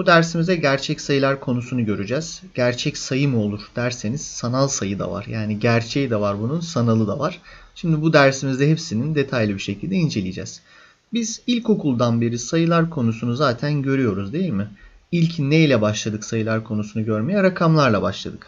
Bu dersimizde gerçek sayılar konusunu göreceğiz. Gerçek sayı mı olur derseniz sanal sayı da var. Yani gerçeği de var bunun, sanalı da var. Şimdi bu dersimizde hepsinin detaylı bir şekilde inceleyeceğiz. Biz ilkokuldan beri sayılar konusunu zaten görüyoruz değil mi? İlk neyle başladık sayılar konusunu görmeye? Rakamlarla başladık.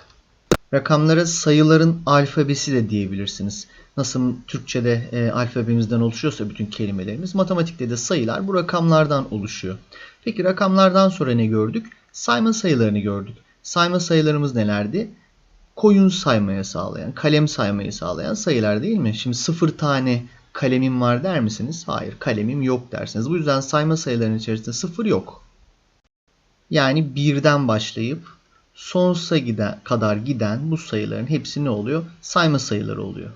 Rakamlara sayıların alfabesi de diyebilirsiniz. Nasıl Türkçe'de e, alfabemizden oluşuyorsa bütün kelimelerimiz, matematikte de sayılar bu rakamlardan oluşuyor. Peki rakamlardan sonra ne gördük? Sayma sayılarını gördük. Sayma sayılarımız nelerdi? Koyun saymaya sağlayan, kalem saymayı sağlayan sayılar değil mi? Şimdi sıfır tane kalemim var der misiniz? Hayır, kalemim yok dersiniz. Bu yüzden sayma sayılarının içerisinde sıfır yok. Yani birden başlayıp sonsuza giden, kadar giden bu sayıların hepsi ne oluyor? Sayma sayıları oluyor.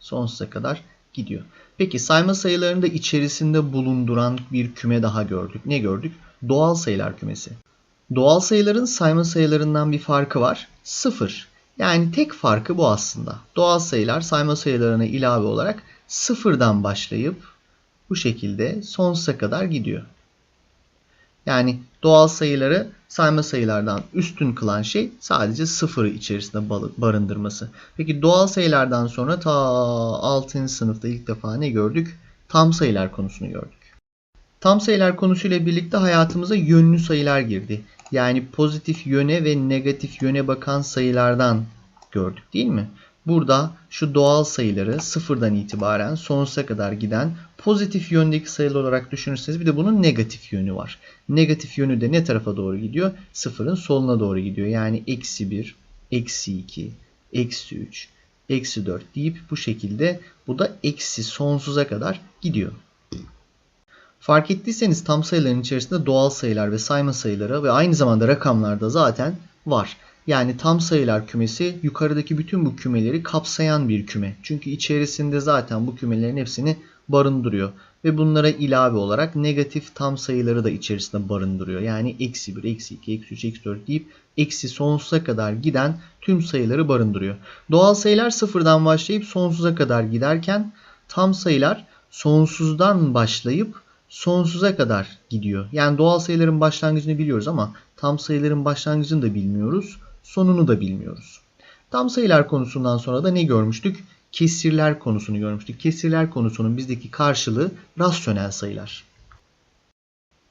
Sonsuza kadar gidiyor. Peki sayma sayılarını da içerisinde bulunduran bir küme daha gördük. Ne gördük? Doğal sayılar kümesi. Doğal sayıların sayma sayılarından bir farkı var. Sıfır. Yani tek farkı bu aslında. Doğal sayılar sayma sayılarına ilave olarak sıfırdan başlayıp bu şekilde sonsuza kadar gidiyor. Yani doğal sayıları sayma sayılardan üstün kılan şey sadece sıfırı içerisinde barındırması. Peki doğal sayılardan sonra ta 6. sınıfta ilk defa ne gördük? Tam sayılar konusunu gördük. Tam sayılar konusuyla birlikte hayatımıza yönlü sayılar girdi. Yani pozitif yöne ve negatif yöne bakan sayılardan gördük değil mi? Burada şu doğal sayıları sıfırdan itibaren sonsuza kadar giden pozitif yöndeki sayılar olarak düşünürseniz bir de bunun negatif yönü var. Negatif yönü de ne tarafa doğru gidiyor? Sıfırın soluna doğru gidiyor. Yani eksi 1, eksi 2, eksi 3, eksi 4 deyip bu şekilde bu da eksi sonsuza kadar gidiyor. Fark ettiyseniz tam sayıların içerisinde doğal sayılar ve sayma sayıları ve aynı zamanda rakamlar da zaten var. Yani tam sayılar kümesi yukarıdaki bütün bu kümeleri kapsayan bir küme. Çünkü içerisinde zaten bu kümelerin hepsini barındırıyor. Ve bunlara ilave olarak negatif tam sayıları da içerisinde barındırıyor. Yani eksi 1, eksi 2, eksi 3, eksi 4 deyip eksi sonsuza kadar giden tüm sayıları barındırıyor. Doğal sayılar sıfırdan başlayıp sonsuza kadar giderken tam sayılar sonsuzdan başlayıp sonsuza kadar gidiyor. Yani doğal sayıların başlangıcını biliyoruz ama tam sayıların başlangıcını da bilmiyoruz sonunu da bilmiyoruz. Tam sayılar konusundan sonra da ne görmüştük? Kesirler konusunu görmüştük. Kesirler konusunun bizdeki karşılığı rasyonel sayılar.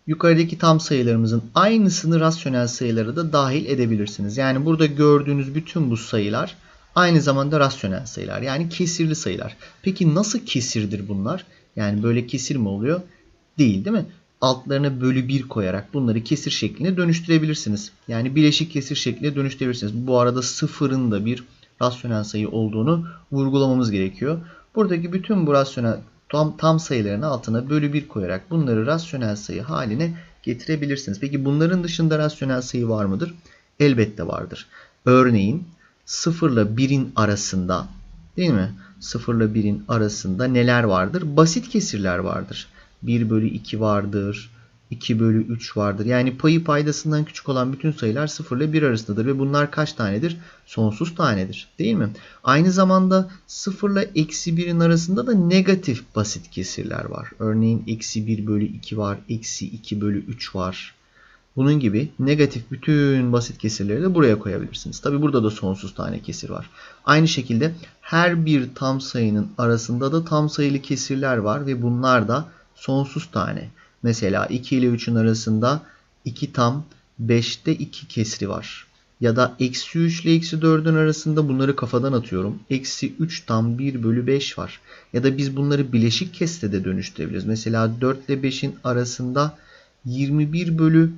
Yukarıdaki tam sayılarımızın aynısını rasyonel sayılara da dahil edebilirsiniz. Yani burada gördüğünüz bütün bu sayılar aynı zamanda rasyonel sayılar. Yani kesirli sayılar. Peki nasıl kesirdir bunlar? Yani böyle kesir mi oluyor? Değil değil mi? altlarına bölü 1 koyarak bunları kesir şekline dönüştürebilirsiniz. Yani bileşik kesir şekline dönüştürebilirsiniz. Bu arada sıfırın da bir rasyonel sayı olduğunu vurgulamamız gerekiyor. Buradaki bütün bu rasyonel tam, tam sayıların altına bölü 1 koyarak bunları rasyonel sayı haline getirebilirsiniz. Peki bunların dışında rasyonel sayı var mıdır? Elbette vardır. Örneğin 0 ile 1'in arasında değil mi? 0 ile 1'in arasında neler vardır? Basit kesirler vardır. 1 bölü 2 vardır. 2 bölü 3 vardır. Yani payı paydasından küçük olan bütün sayılar 0 ile 1 arasındadır. Ve bunlar kaç tanedir? Sonsuz tanedir. Değil mi? Aynı zamanda 0 ile eksi 1'in arasında da negatif basit kesirler var. Örneğin eksi 1 bölü 2 var. Eksi 2 bölü 3 var. Bunun gibi negatif bütün basit kesirleri de buraya koyabilirsiniz. Tabi burada da sonsuz tane kesir var. Aynı şekilde her bir tam sayının arasında da tam sayılı kesirler var ve bunlar da sonsuz tane. Mesela 2 ile 3'ün arasında 2 tam 5'te 2 kesri var. Ya da eksi 3 ile eksi 4'ün arasında bunları kafadan atıyorum. Eksi 3 tam 1 bölü 5 var. Ya da biz bunları bileşik kesre de dönüştürebiliriz. Mesela 4 ile 5'in arasında 21 bölü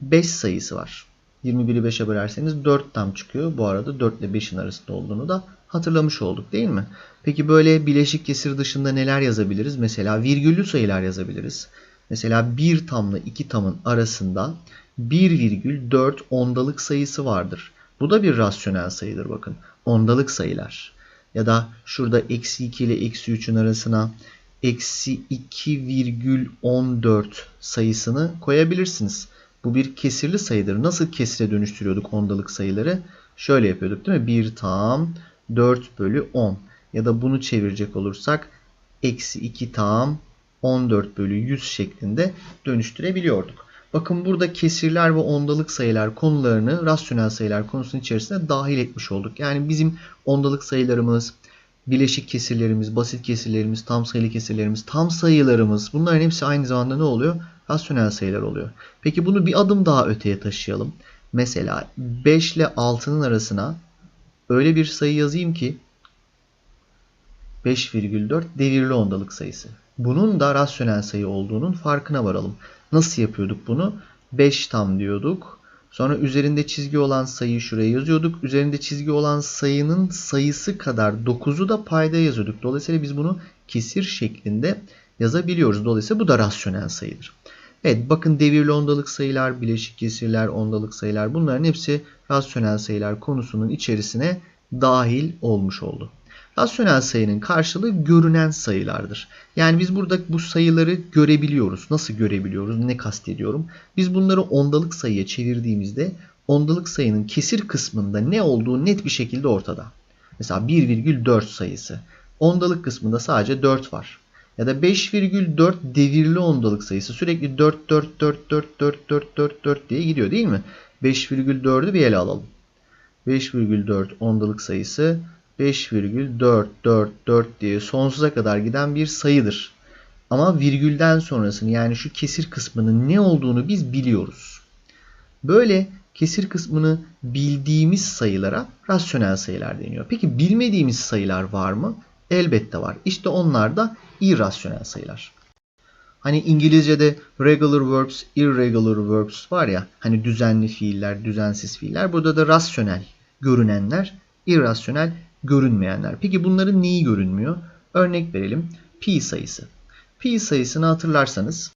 5 sayısı var. 21'i 5'e bölerseniz 4 tam çıkıyor. Bu arada 4 ile 5'in arasında olduğunu da hatırlamış olduk değil mi? Peki böyle bileşik kesir dışında neler yazabiliriz? Mesela virgüllü sayılar yazabiliriz. Mesela 1 tamla 2 tamın arasında 1,4 ondalık sayısı vardır. Bu da bir rasyonel sayıdır bakın. Ondalık sayılar. Ya da şurada eksi 2 ile eksi 3'ün arasına eksi 2,14 sayısını koyabilirsiniz. Bu bir kesirli sayıdır. Nasıl kesire dönüştürüyorduk ondalık sayıları? Şöyle yapıyorduk değil mi? 1 tam 4 bölü 10. Ya da bunu çevirecek olursak eksi 2 tam 14 bölü 100 şeklinde dönüştürebiliyorduk. Bakın burada kesirler ve ondalık sayılar konularını rasyonel sayılar konusunun içerisine dahil etmiş olduk. Yani bizim ondalık sayılarımız, bileşik kesirlerimiz, basit kesirlerimiz, tam sayılı kesirlerimiz, tam sayılarımız bunların hepsi aynı zamanda ne oluyor? Rasyonel sayılar oluyor. Peki bunu bir adım daha öteye taşıyalım. Mesela 5 ile 6'nın arasına öyle bir sayı yazayım ki 5,4 devirli ondalık sayısı. Bunun da rasyonel sayı olduğunun farkına varalım. Nasıl yapıyorduk bunu? 5 tam diyorduk. Sonra üzerinde çizgi olan sayıyı şuraya yazıyorduk. Üzerinde çizgi olan sayının sayısı kadar 9'u da payda yazıyorduk. Dolayısıyla biz bunu kesir şeklinde yazabiliyoruz. Dolayısıyla bu da rasyonel sayıdır. Evet bakın devirli ondalık sayılar, bileşik kesirler, ondalık sayılar bunların hepsi rasyonel sayılar konusunun içerisine dahil olmuş oldu. Rasyonel sayının karşılığı görünen sayılardır. Yani biz burada bu sayıları görebiliyoruz. Nasıl görebiliyoruz? Ne kastediyorum? Biz bunları ondalık sayıya çevirdiğimizde ondalık sayının kesir kısmında ne olduğu net bir şekilde ortada. Mesela 1,4 sayısı. Ondalık kısmında sadece 4 var. Ya da 5,4 devirli ondalık sayısı. Sürekli 4, 4, 4, 4, 4, 4, 4, 4 diye gidiyor değil mi? 5,4'ü bir ele alalım. 5,4 ondalık sayısı 5,444 diye sonsuza kadar giden bir sayıdır. Ama virgülden sonrasını yani şu kesir kısmının ne olduğunu biz biliyoruz. Böyle kesir kısmını bildiğimiz sayılara rasyonel sayılar deniyor. Peki bilmediğimiz sayılar var mı? Elbette var. İşte onlar da irrasyonel sayılar. Hani İngilizce'de regular verbs, irregular verbs var ya. Hani düzenli fiiller, düzensiz fiiller. Burada da rasyonel görünenler, irrasyonel görünmeyenler. Peki bunların neyi görünmüyor? Örnek verelim. Pi sayısı. Pi sayısını hatırlarsanız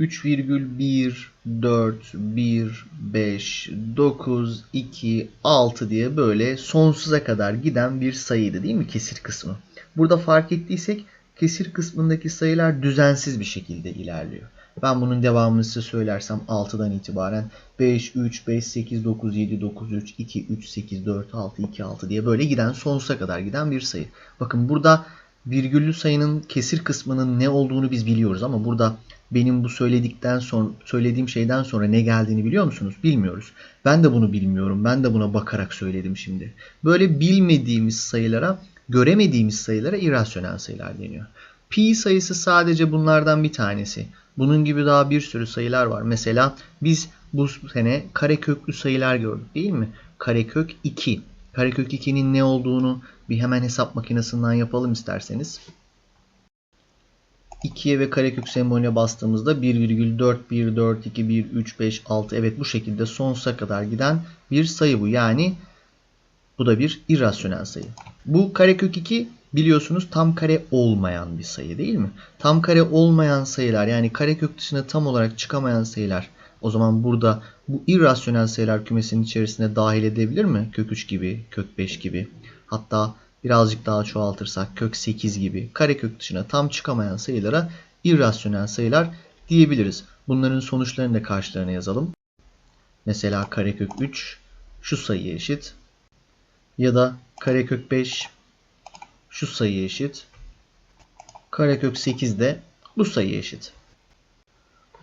3,4,1,5,9,2,6 diye böyle sonsuza kadar giden bir sayıydı değil mi kesir kısmı? Burada fark ettiysek kesir kısmındaki sayılar düzensiz bir şekilde ilerliyor. Ben bunun devamını size söylersem 6'dan itibaren 5, 3, 5, 8, 9, 7, 9, 3, 2, 3, 8, 4, 6, 2, 6 diye böyle giden sonsuza kadar giden bir sayı. Bakın burada virgüllü sayının kesir kısmının ne olduğunu biz biliyoruz ama burada benim bu söyledikten sonra söylediğim şeyden sonra ne geldiğini biliyor musunuz? Bilmiyoruz. Ben de bunu bilmiyorum. Ben de buna bakarak söyledim şimdi. Böyle bilmediğimiz sayılara, göremediğimiz sayılara irrasyonel sayılar deniyor. Pi sayısı sadece bunlardan bir tanesi. Bunun gibi daha bir sürü sayılar var. Mesela biz bu sene kareköklü sayılar gördük değil mi? Karekök 2. Karekök 2'nin ne olduğunu bir hemen hesap makinesinden yapalım isterseniz. 2'ye ve karekök sembolüne bastığımızda 1,4, 1, 4, 2, 1, 3, 5, 6 evet bu şekilde sonsuza kadar giden bir sayı bu. Yani bu da bir irrasyonel sayı. Bu karekök 2 biliyorsunuz tam kare olmayan bir sayı değil mi? Tam kare olmayan sayılar yani karekök dışına tam olarak çıkamayan sayılar o zaman burada bu irrasyonel sayılar kümesinin içerisine dahil edebilir mi? Kök 3 gibi, kök 5 gibi. Hatta birazcık daha çoğaltırsak kök 8 gibi karekök dışına tam çıkamayan sayılara irrasyonel sayılar diyebiliriz. Bunların sonuçlarını da karşılarına yazalım. Mesela karekök 3 şu sayıya eşit. Ya da karekök 5 şu sayıya eşit. Karekök 8 de bu sayıya eşit.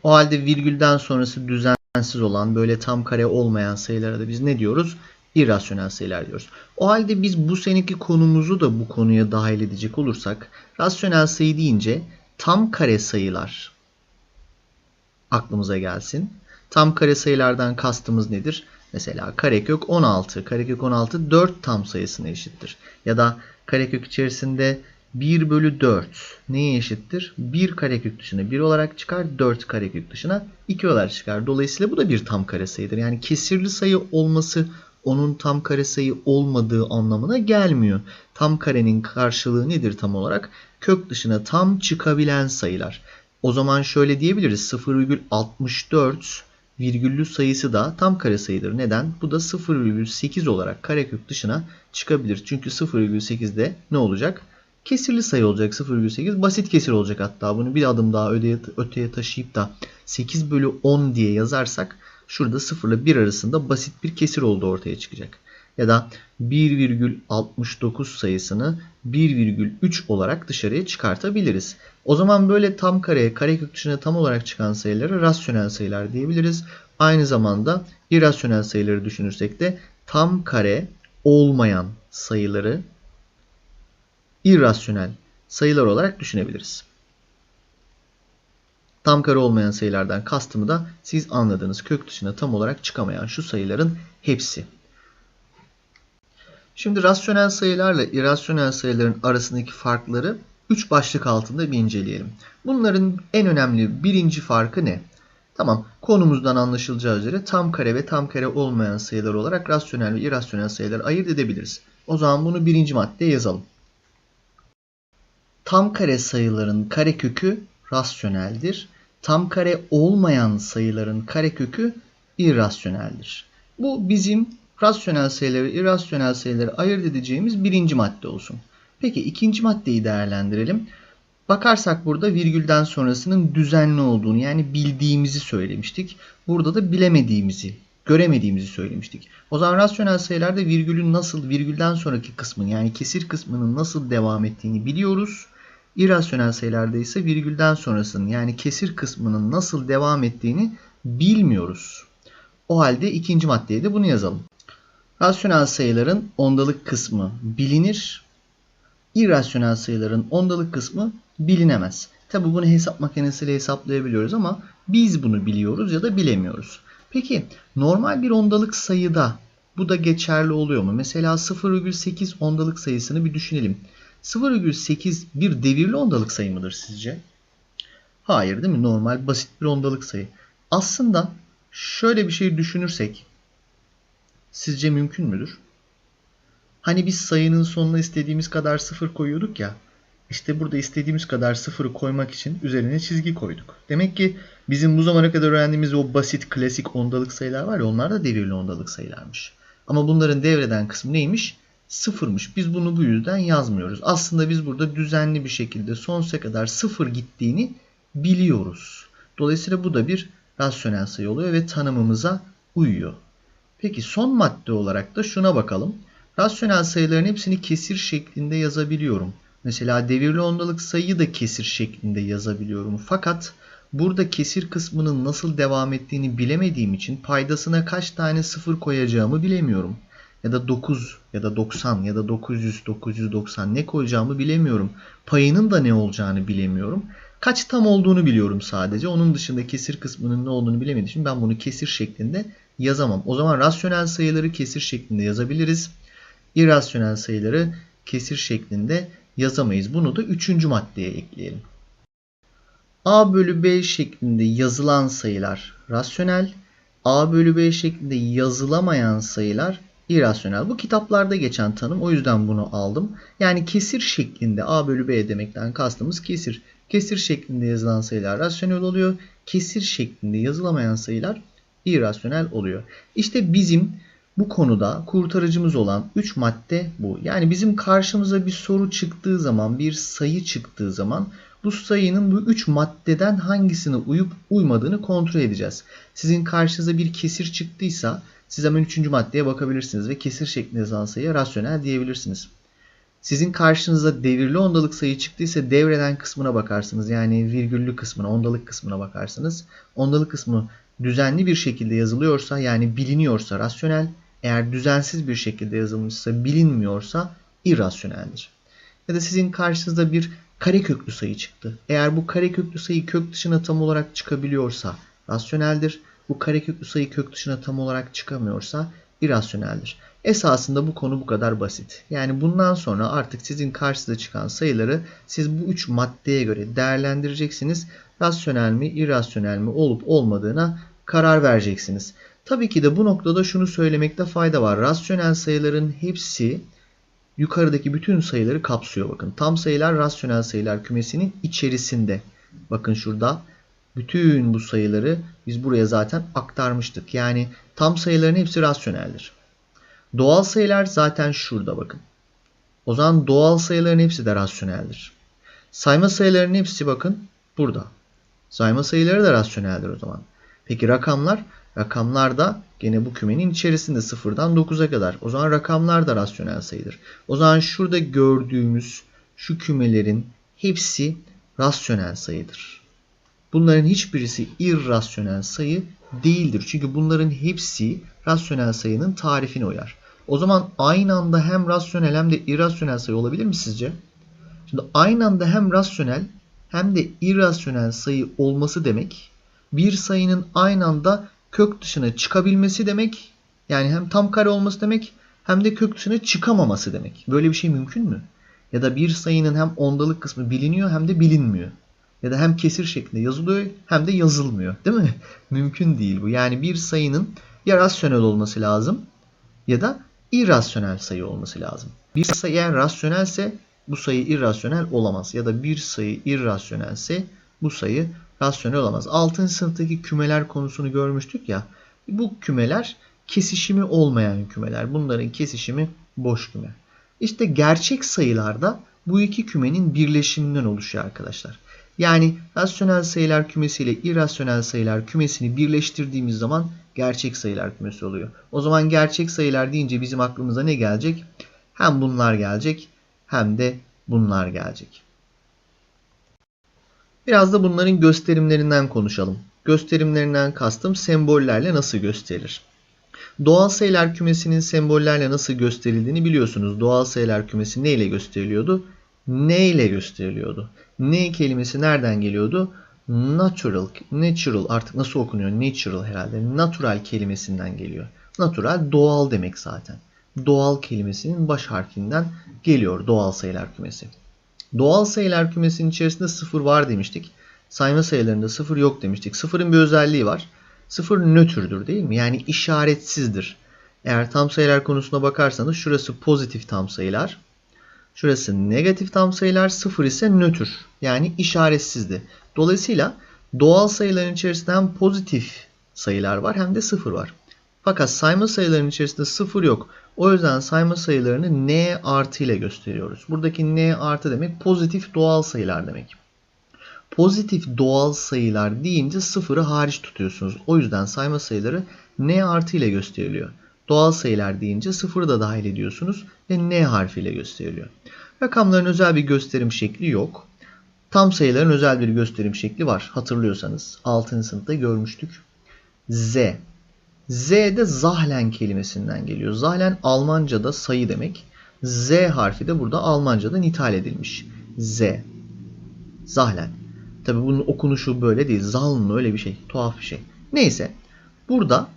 O halde virgülden sonrası düzensiz olan böyle tam kare olmayan sayılara da biz ne diyoruz? İrrasyonel sayılar diyoruz. O halde biz bu seneki konumuzu da bu konuya dahil edecek olursak rasyonel sayı deyince tam kare sayılar aklımıza gelsin. Tam kare sayılardan kastımız nedir? Mesela karekök 16. Karekök 16 4 tam sayısına eşittir. Ya da karekök içerisinde 1 bölü 4 neye eşittir? 1 karekök dışına 1 olarak çıkar. 4 karekök dışına 2 olarak çıkar. Dolayısıyla bu da bir tam kare sayıdır. Yani kesirli sayı olması onun tam kare sayı olmadığı anlamına gelmiyor. Tam karenin karşılığı nedir tam olarak? Kök dışına tam çıkabilen sayılar. O zaman şöyle diyebiliriz. 0,64 virgüllü sayısı da tam kare sayıdır. Neden? Bu da 0,8 olarak karekök dışına çıkabilir. Çünkü 0,8'de ne olacak? Kesirli sayı olacak 0,8. Basit kesir olacak hatta. Bunu bir adım daha öteye, öteye taşıyıp da 8 bölü 10 diye yazarsak şurada 0 ile 1 arasında basit bir kesir olduğu ortaya çıkacak. Ya da 1,69 sayısını 1,3 olarak dışarıya çıkartabiliriz. O zaman böyle tam kareye, karekök dışına tam olarak çıkan sayıları rasyonel sayılar diyebiliriz. Aynı zamanda irrasyonel sayıları düşünürsek de tam kare olmayan sayıları irrasyonel sayılar olarak düşünebiliriz. Tam kare olmayan sayılardan kastımı da siz anladınız. Kök dışına tam olarak çıkamayan şu sayıların hepsi. Şimdi rasyonel sayılarla irrasyonel sayıların arasındaki farkları 3 başlık altında bir inceleyelim. Bunların en önemli birinci farkı ne? Tamam, konumuzdan anlaşılacağı üzere tam kare ve tam kare olmayan sayılar olarak rasyonel ve irrasyonel sayıları ayırt edebiliriz. O zaman bunu birinci maddeye yazalım. Tam kare sayıların karekökü rasyoneldir. Tam kare olmayan sayıların karekökü irrasyoneldir. Bu bizim rasyonel sayıları irrasyonel sayıları ayırt edeceğimiz birinci madde olsun. Peki ikinci maddeyi değerlendirelim. Bakarsak burada virgülden sonrasının düzenli olduğunu yani bildiğimizi söylemiştik. Burada da bilemediğimizi, göremediğimizi söylemiştik. O zaman rasyonel sayılarda virgülün nasıl, virgülden sonraki kısmın yani kesir kısmının nasıl devam ettiğini biliyoruz. İrrasyonel sayılarda ise virgülden sonrasının yani kesir kısmının nasıl devam ettiğini bilmiyoruz. O halde ikinci maddeye de bunu yazalım. Rasyonel sayıların ondalık kısmı bilinir. İrrasyonel sayıların ondalık kısmı bilinemez. Tabi bunu hesap makinesiyle hesaplayabiliyoruz ama biz bunu biliyoruz ya da bilemiyoruz. Peki normal bir ondalık sayıda bu da geçerli oluyor mu? Mesela 0,8 ondalık sayısını bir düşünelim. 0,8 bir devirli ondalık sayı mıdır sizce? Hayır değil mi? Normal basit bir ondalık sayı. Aslında şöyle bir şey düşünürsek sizce mümkün müdür? Hani biz sayının sonuna istediğimiz kadar sıfır koyuyorduk ya. İşte burada istediğimiz kadar sıfırı koymak için üzerine çizgi koyduk. Demek ki bizim bu zamana kadar öğrendiğimiz o basit klasik ondalık sayılar var ya onlar da devirli ondalık sayılarmış. Ama bunların devreden kısmı neymiş? Sıfırmış. Biz bunu bu yüzden yazmıyoruz. Aslında biz burada düzenli bir şekilde sonsuza kadar sıfır gittiğini biliyoruz. Dolayısıyla bu da bir rasyonel sayı oluyor ve tanımımıza uyuyor. Peki son madde olarak da şuna bakalım. Rasyonel sayıların hepsini kesir şeklinde yazabiliyorum. Mesela devirli ondalık sayıyı da kesir şeklinde yazabiliyorum. Fakat burada kesir kısmının nasıl devam ettiğini bilemediğim için paydasına kaç tane sıfır koyacağımı bilemiyorum. Ya da 9 ya da 90 ya da 900, 990 ne koyacağımı bilemiyorum. Payının da ne olacağını bilemiyorum. Kaç tam olduğunu biliyorum sadece. Onun dışında kesir kısmının ne olduğunu bilemediğim için ben bunu kesir şeklinde yazamam. O zaman rasyonel sayıları kesir şeklinde yazabiliriz. İrrasyonel sayıları kesir şeklinde yazamayız. Bunu da üçüncü maddeye ekleyelim. A bölü B şeklinde yazılan sayılar rasyonel, A bölü B şeklinde yazılamayan sayılar irrasyonel. Bu kitaplarda geçen tanım o yüzden bunu aldım. Yani kesir şeklinde A bölü B demekten kastımız kesir. Kesir şeklinde yazılan sayılar rasyonel oluyor. Kesir şeklinde yazılamayan sayılar irrasyonel oluyor. İşte bizim bu konuda kurtarıcımız olan 3 madde bu. Yani bizim karşımıza bir soru çıktığı zaman, bir sayı çıktığı zaman bu sayının bu 3 maddeden hangisine uyup uymadığını kontrol edeceğiz. Sizin karşınıza bir kesir çıktıysa siz hemen 3. maddeye bakabilirsiniz ve kesir şeklinde yazılan sayıya rasyonel diyebilirsiniz. Sizin karşınıza devirli ondalık sayı çıktıysa devreden kısmına bakarsınız. Yani virgüllü kısmına, ondalık kısmına bakarsınız. Ondalık kısmı düzenli bir şekilde yazılıyorsa yani biliniyorsa rasyonel, eğer düzensiz bir şekilde yazılmışsa bilinmiyorsa irrasyoneldir. Ya da sizin karşınızda bir kareköklü sayı çıktı. Eğer bu kareköklü sayı kök dışına tam olarak çıkabiliyorsa rasyoneldir. Bu kareköklü sayı kök dışına tam olarak çıkamıyorsa irrasyoneldir. Esasında bu konu bu kadar basit. Yani bundan sonra artık sizin karşınıza çıkan sayıları siz bu üç maddeye göre değerlendireceksiniz. Rasyonel mi, irrasyonel mi olup olmadığına karar vereceksiniz. Tabii ki de bu noktada şunu söylemekte fayda var. Rasyonel sayıların hepsi yukarıdaki bütün sayıları kapsıyor bakın. Tam sayılar rasyonel sayılar kümesinin içerisinde. Bakın şurada bütün bu sayıları biz buraya zaten aktarmıştık. Yani tam sayıların hepsi rasyoneldir. Doğal sayılar zaten şurada bakın. O zaman doğal sayıların hepsi de rasyoneldir. Sayma sayılarının hepsi bakın burada. Sayma sayıları da rasyoneldir o zaman. Peki rakamlar? Rakamlar da gene bu kümenin içerisinde 0'dan 9'a kadar. O zaman rakamlar da rasyonel sayıdır. O zaman şurada gördüğümüz şu kümelerin hepsi rasyonel sayıdır. Bunların hiçbirisi irrasyonel sayı değildir. Çünkü bunların hepsi rasyonel sayının tarifine uyar. O zaman aynı anda hem rasyonel hem de irrasyonel sayı olabilir mi sizce? Şimdi aynı anda hem rasyonel hem de irrasyonel sayı olması demek bir sayının aynı anda kök dışına çıkabilmesi demek. Yani hem tam kare olması demek hem de kök dışına çıkamaması demek. Böyle bir şey mümkün mü? Ya da bir sayının hem ondalık kısmı biliniyor hem de bilinmiyor. Ya da hem kesir şeklinde yazılıyor hem de yazılmıyor. Değil mi? Mümkün değil bu. Yani bir sayının ya rasyonel olması lazım ya da irrasyonel sayı olması lazım. Bir sayı eğer rasyonelse bu sayı irrasyonel olamaz. Ya da bir sayı irrasyonelse bu sayı rasyonel olamaz. 6. sınıftaki kümeler konusunu görmüştük ya. Bu kümeler kesişimi olmayan kümeler. Bunların kesişimi boş küme. İşte gerçek sayılarda bu iki kümenin birleşiminden oluşuyor arkadaşlar. Yani rasyonel sayılar kümesi ile irrasyonel sayılar kümesini birleştirdiğimiz zaman gerçek sayılar kümesi oluyor. O zaman gerçek sayılar deyince bizim aklımıza ne gelecek? Hem bunlar gelecek hem de bunlar gelecek. Biraz da bunların gösterimlerinden konuşalım. Gösterimlerinden kastım sembollerle nasıl gösterilir? Doğal sayılar kümesinin sembollerle nasıl gösterildiğini biliyorsunuz. Doğal sayılar kümesi ne ile gösteriliyordu? Ne ile gösteriliyordu? Ne kelimesi nereden geliyordu? Natural, natural artık nasıl okunuyor? Natural herhalde. Natural kelimesinden geliyor. Natural doğal demek zaten. Doğal kelimesinin baş harfinden geliyor doğal sayılar kümesi. Doğal sayılar kümesinin içerisinde sıfır var demiştik. Sayma sayılarında sıfır yok demiştik. Sıfırın bir özelliği var. Sıfır nötrdür değil mi? Yani işaretsizdir. Eğer tam sayılar konusuna bakarsanız şurası pozitif tam sayılar. Şurası negatif tam sayılar. Sıfır ise nötr. Yani işaretsizdi. Dolayısıyla doğal sayıların içerisinde hem pozitif sayılar var hem de sıfır var. Fakat sayma sayılarının içerisinde sıfır yok. O yüzden sayma sayılarını n artı ile gösteriyoruz. Buradaki n artı demek pozitif doğal sayılar demek. Pozitif doğal sayılar deyince sıfırı hariç tutuyorsunuz. O yüzden sayma sayıları n artı ile gösteriliyor. Doğal sayılar deyince sıfırı da dahil ediyorsunuz ve n harfiyle gösteriliyor. Rakamların özel bir gösterim şekli yok. Tam sayıların özel bir gösterim şekli var. Hatırlıyorsanız 6. sınıfta görmüştük. Z. Z de zahlen kelimesinden geliyor. Zahlen Almanca'da sayı demek. Z harfi de burada Almanca'da nithal edilmiş. Z. Zahlen. Tabi bunun okunuşu böyle değil. Zaln öyle bir şey. Tuhaf bir şey. Neyse. Burada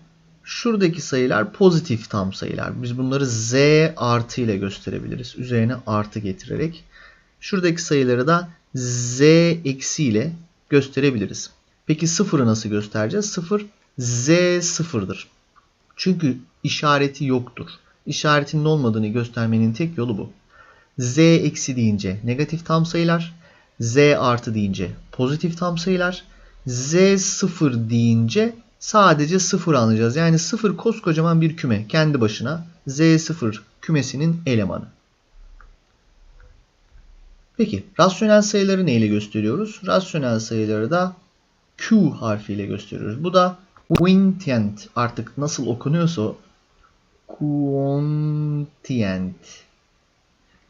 şuradaki sayılar pozitif tam sayılar. Biz bunları Z artı ile gösterebiliriz. Üzerine artı getirerek. Şuradaki sayıları da Z eksi ile gösterebiliriz. Peki sıfırı nasıl göstereceğiz? Sıfır Z sıfırdır. Çünkü işareti yoktur. İşaretinin olmadığını göstermenin tek yolu bu. Z eksi deyince negatif tam sayılar, Z artı deyince pozitif tam sayılar, Z sıfır deyince sadece sıfır anlayacağız. Yani sıfır koskocaman bir küme kendi başına Z sıfır kümesinin elemanı. Peki rasyonel sayıları neyle gösteriyoruz? Rasyonel sayıları da Q harfiyle gösteriyoruz. Bu da quintient artık nasıl okunuyorsa quotient.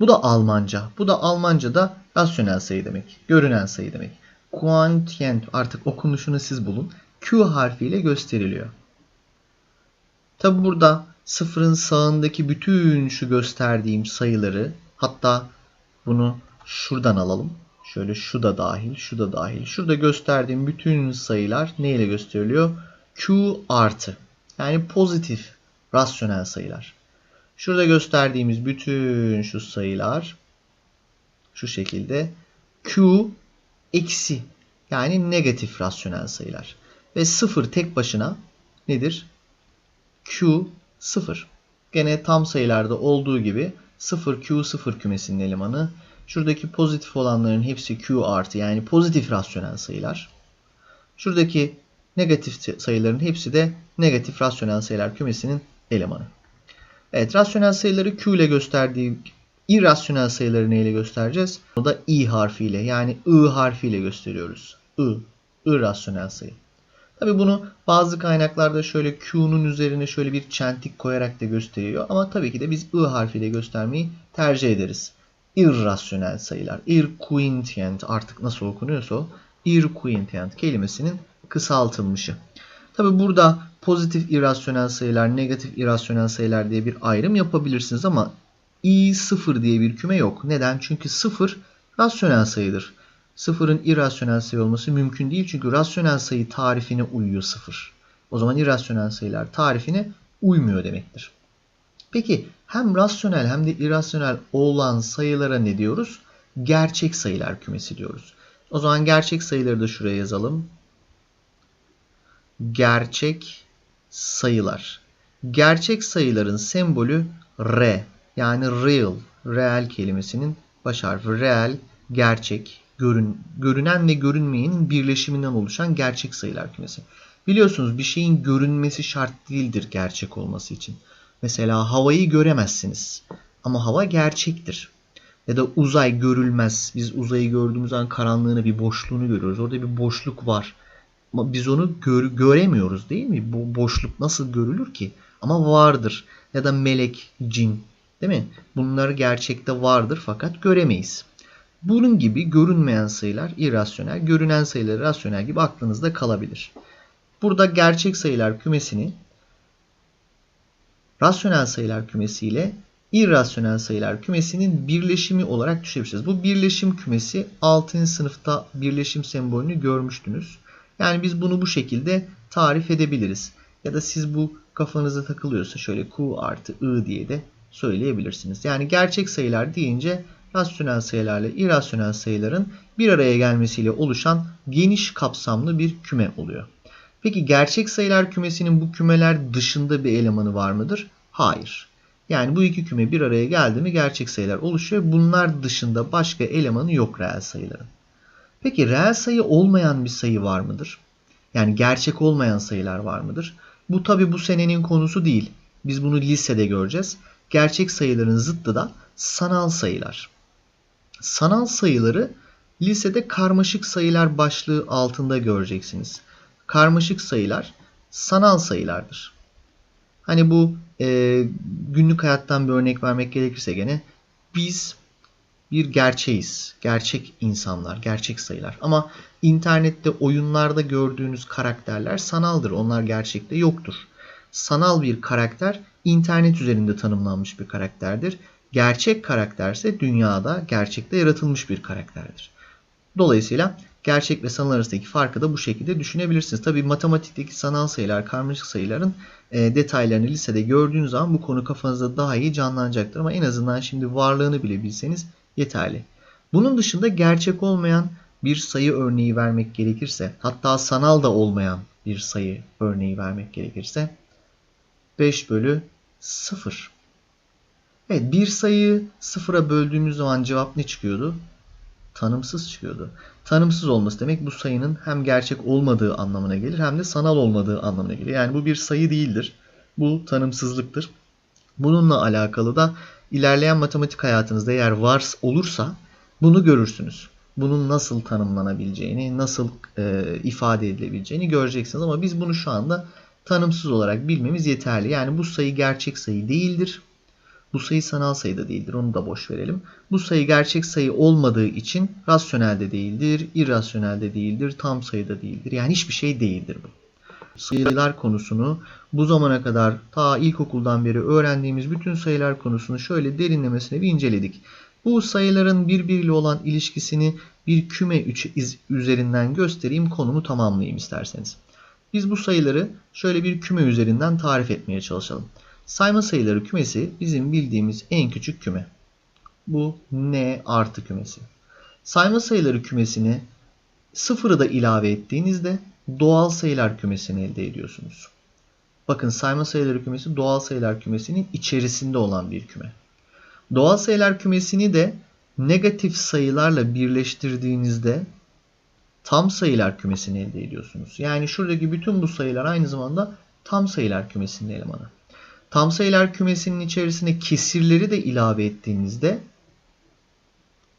Bu da Almanca. Bu da Almanca'da rasyonel sayı demek. Görünen sayı demek. Quotient artık okunuşunu siz bulun. Q harfiyle gösteriliyor. Tabi burada sıfırın sağındaki bütün şu gösterdiğim sayıları hatta bunu şuradan alalım. Şöyle şu da dahil, şu da dahil. Şurada gösterdiğim bütün sayılar ne ile gösteriliyor? Q artı. Yani pozitif rasyonel sayılar. Şurada gösterdiğimiz bütün şu sayılar şu şekilde Q eksi yani negatif rasyonel sayılar. Ve 0 tek başına nedir? Q 0. Gene tam sayılarda olduğu gibi 0 Q 0 kümesinin elemanı. Şuradaki pozitif olanların hepsi Q artı yani pozitif rasyonel sayılar. Şuradaki negatif sayıların hepsi de negatif rasyonel sayılar kümesinin elemanı. Evet rasyonel sayıları Q ile gösterdiği irrasyonel sayıları neyle göstereceğiz? O da I harfiyle yani I harfiyle gösteriyoruz. I, irrasyonel sayı. Tabi bunu bazı kaynaklarda şöyle Q'nun üzerine şöyle bir çentik koyarak da gösteriyor. Ama tabii ki de biz I harfiyle göstermeyi tercih ederiz. Irrasyonel sayılar. Irquintient artık nasıl okunuyorsa o. Irquintient kelimesinin kısaltılmışı. Tabi burada pozitif irrasyonel sayılar, negatif irrasyonel sayılar diye bir ayrım yapabilirsiniz ama i sıfır diye bir küme yok. Neden? Çünkü sıfır rasyonel sayıdır. Sıfırın irrasyonel sayı olması mümkün değil çünkü rasyonel sayı tarifine uyuyor sıfır. O zaman irrasyonel sayılar tarifine uymuyor demektir. Peki hem rasyonel hem de irrasyonel olan sayılara ne diyoruz? Gerçek sayılar kümesi diyoruz. O zaman gerçek sayıları da şuraya yazalım. Gerçek sayılar. Gerçek sayıların sembolü R. Yani real, real kelimesinin baş harfi. Real, gerçek, görün, görünen ve görünmeyenin birleşiminden oluşan gerçek sayılar kümesi. Biliyorsunuz bir şeyin görünmesi şart değildir gerçek olması için. Mesela havayı göremezsiniz ama hava gerçektir. Ya da uzay görülmez. Biz uzayı gördüğümüz an karanlığını, bir boşluğunu görüyoruz. Orada bir boşluk var. Ama biz onu gör, göremiyoruz değil mi? Bu boşluk nasıl görülür ki? Ama vardır. Ya da melek, cin değil mi? Bunlar gerçekte vardır fakat göremeyiz. Bunun gibi görünmeyen sayılar irrasyonel, görünen sayılar rasyonel gibi aklınızda kalabilir. Burada gerçek sayılar kümesini rasyonel sayılar kümesi ile irrasyonel sayılar kümesinin birleşimi olarak düşünebilirsiniz. Bu birleşim kümesi 6. sınıfta birleşim sembolünü görmüştünüz. Yani biz bunu bu şekilde tarif edebiliriz. Ya da siz bu kafanıza takılıyorsa şöyle Q artı I diye de söyleyebilirsiniz. Yani gerçek sayılar deyince rasyonel sayılarla irrasyonel sayıların bir araya gelmesiyle oluşan geniş kapsamlı bir küme oluyor. Peki gerçek sayılar kümesinin bu kümeler dışında bir elemanı var mıdır? Hayır. Yani bu iki küme bir araya geldi mi gerçek sayılar oluşuyor. Bunlar dışında başka elemanı yok reel sayıların. Peki reel sayı olmayan bir sayı var mıdır? Yani gerçek olmayan sayılar var mıdır? Bu tabi bu senenin konusu değil. Biz bunu lisede göreceğiz. Gerçek sayıların zıttı da sanal sayılar. Sanal sayıları lisede karmaşık sayılar başlığı altında göreceksiniz. Karmaşık sayılar sanal sayılardır. Hani bu e, günlük hayattan bir örnek vermek gerekirse gene biz bir gerçeğiz. Gerçek insanlar, gerçek sayılar. Ama internette oyunlarda gördüğünüz karakterler sanaldır. Onlar gerçekte yoktur. Sanal bir karakter internet üzerinde tanımlanmış bir karakterdir. Gerçek karakter ise dünyada gerçekte yaratılmış bir karakterdir. Dolayısıyla gerçek ve sanal arasındaki farkı da bu şekilde düşünebilirsiniz. Tabi matematikteki sanal sayılar, karmaşık sayıların e, detaylarını lisede gördüğünüz zaman bu konu kafanızda daha iyi canlanacaktır. Ama en azından şimdi varlığını bile bilseniz yeterli. Bunun dışında gerçek olmayan bir sayı örneği vermek gerekirse, hatta sanal da olmayan bir sayı örneği vermek gerekirse 5 bölü 0. Evet bir sayıyı sıfıra böldüğümüz zaman cevap ne çıkıyordu? Tanımsız çıkıyordu. Tanımsız olması demek bu sayının hem gerçek olmadığı anlamına gelir hem de sanal olmadığı anlamına gelir. Yani bu bir sayı değildir. Bu tanımsızlıktır. Bununla alakalı da ilerleyen matematik hayatınızda eğer var olursa bunu görürsünüz. Bunun nasıl tanımlanabileceğini, nasıl e, ifade edilebileceğini göreceksiniz. Ama biz bunu şu anda tanımsız olarak bilmemiz yeterli. Yani bu sayı gerçek sayı değildir. Bu sayı sanal sayı da değildir. Onu da boş verelim. Bu sayı gerçek sayı olmadığı için rasyonel de değildir, irrasyonel de değildir, tam sayı da değildir. Yani hiçbir şey değildir bu. Sayılar konusunu bu zamana kadar ta ilkokuldan beri öğrendiğimiz bütün sayılar konusunu şöyle derinlemesine bir inceledik. Bu sayıların birbiriyle olan ilişkisini bir küme üzerinden göstereyim, konumu tamamlayayım isterseniz. Biz bu sayıları şöyle bir küme üzerinden tarif etmeye çalışalım. Sayma sayıları kümesi bizim bildiğimiz en küçük küme. Bu n artı kümesi. Sayma sayıları kümesini sıfırı da ilave ettiğinizde doğal sayılar kümesini elde ediyorsunuz. Bakın sayma sayıları kümesi doğal sayılar kümesinin içerisinde olan bir küme. Doğal sayılar kümesini de negatif sayılarla birleştirdiğinizde tam sayılar kümesini elde ediyorsunuz. Yani şuradaki bütün bu sayılar aynı zamanda tam sayılar kümesinin elemanı. Tam sayılar kümesinin içerisine kesirleri de ilave ettiğinizde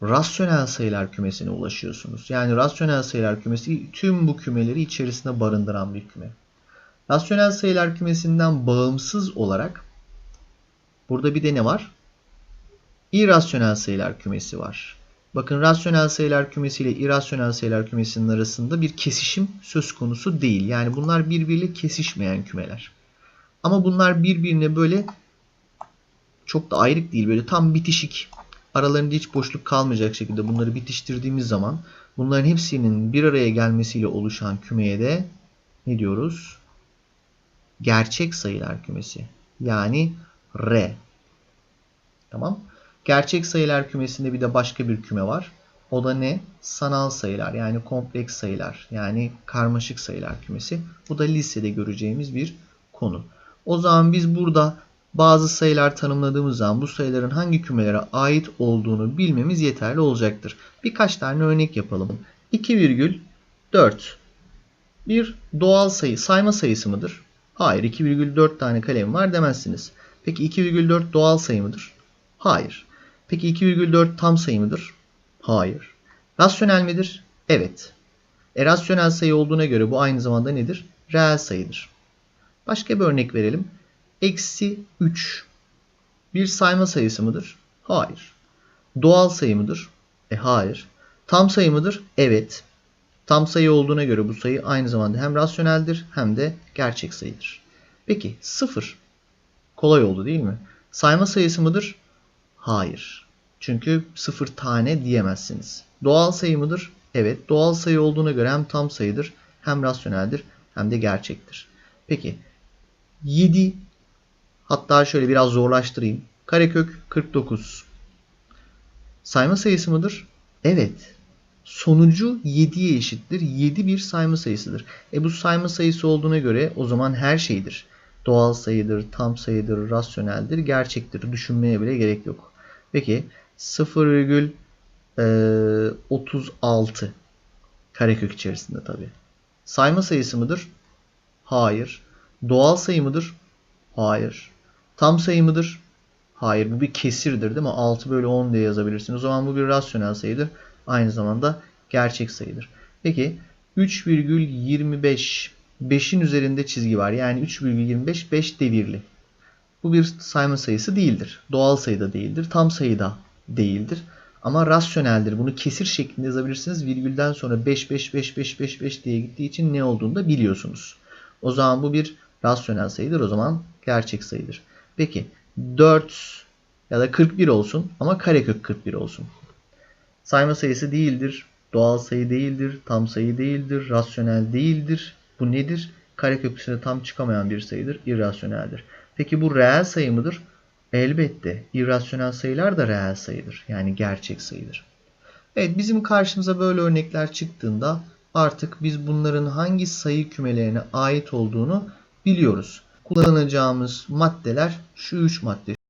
rasyonel sayılar kümesine ulaşıyorsunuz. Yani rasyonel sayılar kümesi tüm bu kümeleri içerisinde barındıran bir küme. Rasyonel sayılar kümesinden bağımsız olarak burada bir de ne var? İrrasyonel sayılar kümesi var. Bakın rasyonel sayılar kümesi ile irrasyonel sayılar kümesinin arasında bir kesişim söz konusu değil. Yani bunlar birbiriyle kesişmeyen kümeler. Ama bunlar birbirine böyle çok da ayrık değil. Böyle tam bitişik. Aralarında hiç boşluk kalmayacak şekilde bunları bitiştirdiğimiz zaman bunların hepsinin bir araya gelmesiyle oluşan kümeye de ne diyoruz? Gerçek sayılar kümesi. Yani R. Tamam. Gerçek sayılar kümesinde bir de başka bir küme var. O da ne? Sanal sayılar yani kompleks sayılar yani karmaşık sayılar kümesi. Bu da lisede göreceğimiz bir konu. O zaman biz burada bazı sayılar tanımladığımız zaman bu sayıların hangi kümelere ait olduğunu bilmemiz yeterli olacaktır. Birkaç tane örnek yapalım. 2,4 bir doğal sayı, sayma sayısı mıdır? Hayır, 2,4 tane kalem var demezsiniz. Peki 2,4 doğal sayı mıdır? Hayır. Peki 2,4 tam sayı mıdır? Hayır. Rasyonel midir? Evet. E rasyonel sayı olduğuna göre bu aynı zamanda nedir? Reel sayıdır. Başka bir örnek verelim. Eksi 3 bir sayma sayısı mıdır? Hayır. Doğal sayı mıdır? E hayır. Tam sayı mıdır? Evet. Tam sayı olduğuna göre bu sayı aynı zamanda hem rasyoneldir hem de gerçek sayıdır. Peki 0 kolay oldu değil mi? Sayma sayısı mıdır? Hayır. Çünkü 0 tane diyemezsiniz. Doğal sayı mıdır? Evet. Doğal sayı olduğuna göre hem tam sayıdır hem rasyoneldir hem de gerçektir. Peki 7 hatta şöyle biraz zorlaştırayım. Karekök 49. Sayma sayısı mıdır? Evet. Sonucu 7'ye eşittir. 7 bir sayma sayısıdır. E bu sayma sayısı olduğuna göre o zaman her şeydir. Doğal sayıdır, tam sayıdır, rasyoneldir, gerçektir. Düşünmeye bile gerek yok. Peki 0,36 karekök içerisinde tabi. Sayma sayısı mıdır? Hayır. Doğal sayı mıdır? Hayır. Tam sayı mıdır? Hayır. Bu bir kesirdir değil mi? 6 bölü 10 diye yazabilirsin. O zaman bu bir rasyonel sayıdır. Aynı zamanda gerçek sayıdır. Peki 3,25 5'in üzerinde çizgi var. Yani 3,25 5 devirli. Bu bir sayma sayısı değildir. Doğal sayı da değildir. Tam sayı da değildir. Ama rasyoneldir. Bunu kesir şeklinde yazabilirsiniz. Virgülden sonra 5 5 5 5 5 5 diye gittiği için ne olduğunu da biliyorsunuz. O zaman bu bir rasyonel sayıdır. O zaman gerçek sayıdır. Peki 4 ya da 41 olsun ama karekök 41 olsun. Sayma sayısı değildir. Doğal sayı değildir. Tam sayı değildir. Rasyonel değildir. Bu nedir? Karekök içinde tam çıkamayan bir sayıdır. irrasyoneldir. Peki bu reel sayı mıdır? Elbette. İrrasyonel sayılar da reel sayıdır. Yani gerçek sayıdır. Evet bizim karşımıza böyle örnekler çıktığında artık biz bunların hangi sayı kümelerine ait olduğunu biliyoruz. Kullanacağımız maddeler şu üç madde.